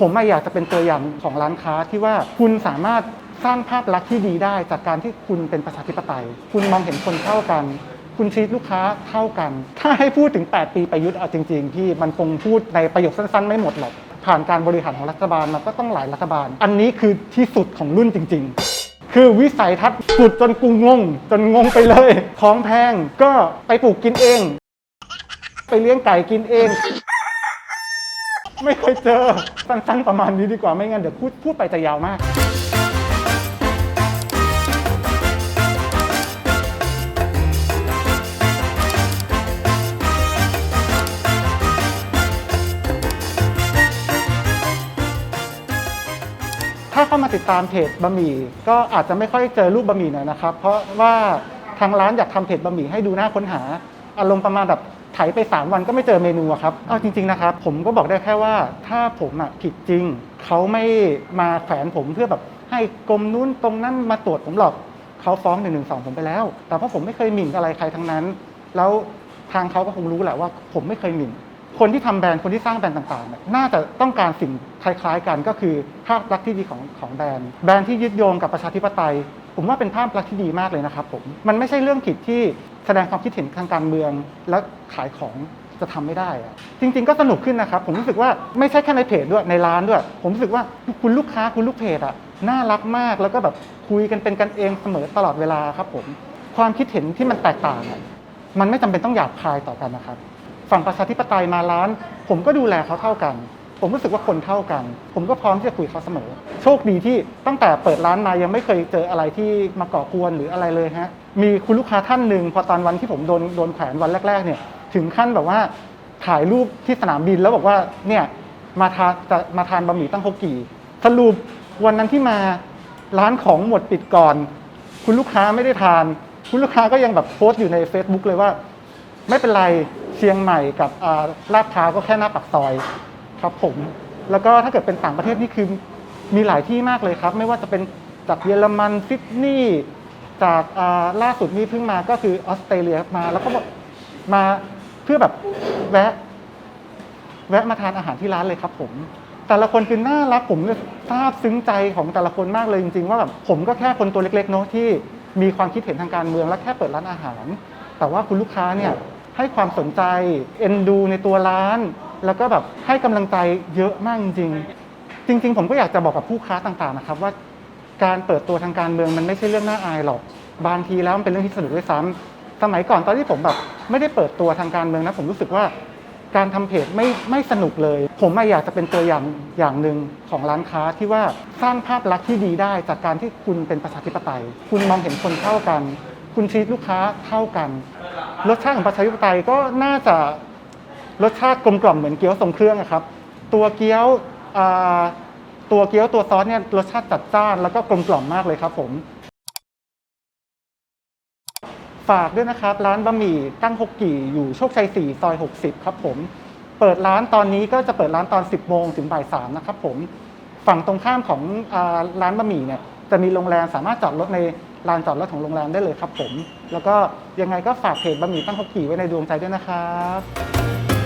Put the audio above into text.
ผมอะอยากจะเป็นตัวอย่างของร้านค้าที่ว่าคุณสามารถสร้างภาพลักษณ์ที่ดีได้จากการที่คุณเป็นประชาธิปไตย คุณมองเห็นคนเท่ากัน คุณชีตลูกค้าเท่ากัน ถ้าให้พูดถึง 8 ปีประยุทธ์เอาจริงๆพี่มันคงพูดในประโยคสั้นๆ ไม่หมดหรอก ผ่านการบริหารของรัฐบาลมาก็ต้องหลายรัฐบาล อันนี้คือที่สุดของรุ่นจริง ๆคือวิสัยทัศน์สุดจนกูงง จนงงไปเลย ของแพงก็ไปปลูกกินเอง ไปเลี้ยงไก่กินเอง ไม่เคยเจอสั้นๆประมาณนี้ดีกว่าไม่งั้นเดี๋ยวพูดพูดไปจะยาวมาก ถ้าเข้ามาติดตามเพจบะหมี่ก็อาจจะไม่ค่อยเจอรูปบะหมี่หน่อยนะครับ เพราะว่าทางร้านอยากทำเพจบะหมี่ให้ดูน่าค้นหาอารมณ์ประมาณแบบ ไถไป 3 วันก็ไม่เจอเมนูอะครับ เอาจริง ๆ นะครับ ผมก็บอกได้แค่ว่าถ้าผมอะผิดจริง เขาไม่มาแขวนผมเพื่อแบบให้กรมนู้นตรงนั้นมาตรวจผมหรอก เขาฟ้อง1นึผมไปแล้ว แต่เพราะผมไม่เคยหมิ่นอะไรใครทั้งนั้น แล้วทางเขาก็คงรู้แหละว่า ผมไม่เคยหมิ่น คนที่ทำแบรนด์คนที่สร้างแบรนด์ต่างๆเนี่ยน่าจะต้องการสิ่งคล้ายๆ กันก็คือภาพลักษณ์ที่ดีของของแบรนด์แบรนด์ที่ยึดโยงกับประชาธิปไตย ผมว่าเป็นภาพลักษณ์ที่ดีมากเลยนะครับผมมันไม่ใช่เรื่องผิดที่แสดงความคิดเห็นทางการเมืองและขายของจะทำไม่ได้อะจริง ๆ ก็สนุกขึ้นนะครับ ผมรู้สึกว่าไม่ใช่แค่ในเพจด้วยในร้านด้วย ผมรู้สึกว่าคุณลูกค้าคุณลูกเพจอะน่ารักมากแล้วก็แบบคุยกันเป็นกันเองเสมอตลอดเวลาครับผมความคิดเห็นที่มันแตกต่างมันไม่จำเป็นต้องหยาบคายต่อกันนะครับ ฝั่งประชาธิปไตยมาร้าน ผมก็ดูแลเขาเท่ากัน ผมรู้สึกว่าคนเท่ากัน ผมก็พร้อมที่จะคุยกับเขาเสมอ โชคดีที่ตั้งแต่เปิดร้านมายังไม่เคยเจออะไรที่มาก่อกวนหรืออะไรเลยฮะมีคุณลูกค้าท่านหนึ่งพอตอนวันที่ผมโดนโดนแขวนวันแรก ๆ เนี่ยถึงขั้นแบบว่าถ่ายรูปที่สนามบินแล้วบอกว่าเนี่ยมาทานจะมาทานบะหมี่ตั้งฮกกี่สรุปวันนั้นที่มาร้านของหมดปิดก่อน คุณลูกค้าไม่ได้ทาน คุณลูกค้าก็ยังแบบโพสต์อยู่ใน Facebook เลยว่า ไม่เป็นไร เชียงใหม่กับลาดพร้าวก็แค่หน้าปากซอยครับผม แล้วก็ถ้าเกิดเป็นต่างประเทศนี่คือมีหลายที่มากเลยครับ ไม่ว่าจะเป็นจากเยอรมันซิดนีย์จากล่าสุดนี้เพิ่งมาก็คือออสเตรเลียมา แล้วก็มาเพื่อแบบแวะ แวะมาทานอาหารที่ร้านเลยครับ ผม แต่ละคนคือน่ารักผมเลยซาบซึ้งใจของแต่ละคนมากเลยจริงๆว่าแบบผมก็แค่คนตัวเล็กๆเนาะที่มีความคิดเห็นทางการเมืองและแค่เปิดร้านอาหาร แต่ว่าคุณลูกค้าเนี่ย ให้ความสนใจ เอ็นดูในตัวร้าน แล้วก็แบบให้กำลังใจเยอะมากจริง ๆ จริง ๆ ผมก็อยากจะบอกกับผู้ค้าต่างๆนะครับว่าการเปิดตัวทางการเมืองมันไม่ใช่เรื่องน่าอายหรอก บางทีแล้วมันเป็นเรื่องที่สนุกด้วยซ้ำสมัยก่อนตอนที่ผมแบบไม่ได้เปิดตัวทางการเมืองนะผมรู้สึกว่าการทำเพจไม่ไม่สนุกเลย ผมอะอยากจะเป็นตัวอย่างอย่างหนึ่งของร้านค้าที่ว่าสร้างภาพลักษณ์ที่ดีได้จากการที่คุณเป็นประชาธิปไตย คุณมองเห็นคนเท่ากัน คุณชีตลูกค้าเท่ากัน รสชาติของประชาธิปไตยก็น่าจะรสชาติกลมกล่อมเหมือนเกี๊ยวทรงเครื่องอะครับ ตัวเกี๊ยวตัวเกี๊ยวตัวซอสเนี่ยรสชาติจัดจ้านแล้วก็กลมกล่อมมากเลยครับผมฝากด้วยนะครับ ร้านบะหมี่ตั้งฮกกี่อยู่โชคชัย 4 ซอย 60 ครับผม เปิดร้านตอนนี้ก็จะเปิดร้านตอน 10 โมงถึงบ่าย3นะครับผม ฝั่งตรงข้ามของร้านบะหมี่เนี่ยจะมีโรงแรมสามารถจอดรถใน ลานจอดรถของโรงแรมได้เลยครับผม แล้วก็ยังไงก็ฝากเพจบะหมี่ตั้งฮกกี่ไว้ในดวงใจด้วยนะครับ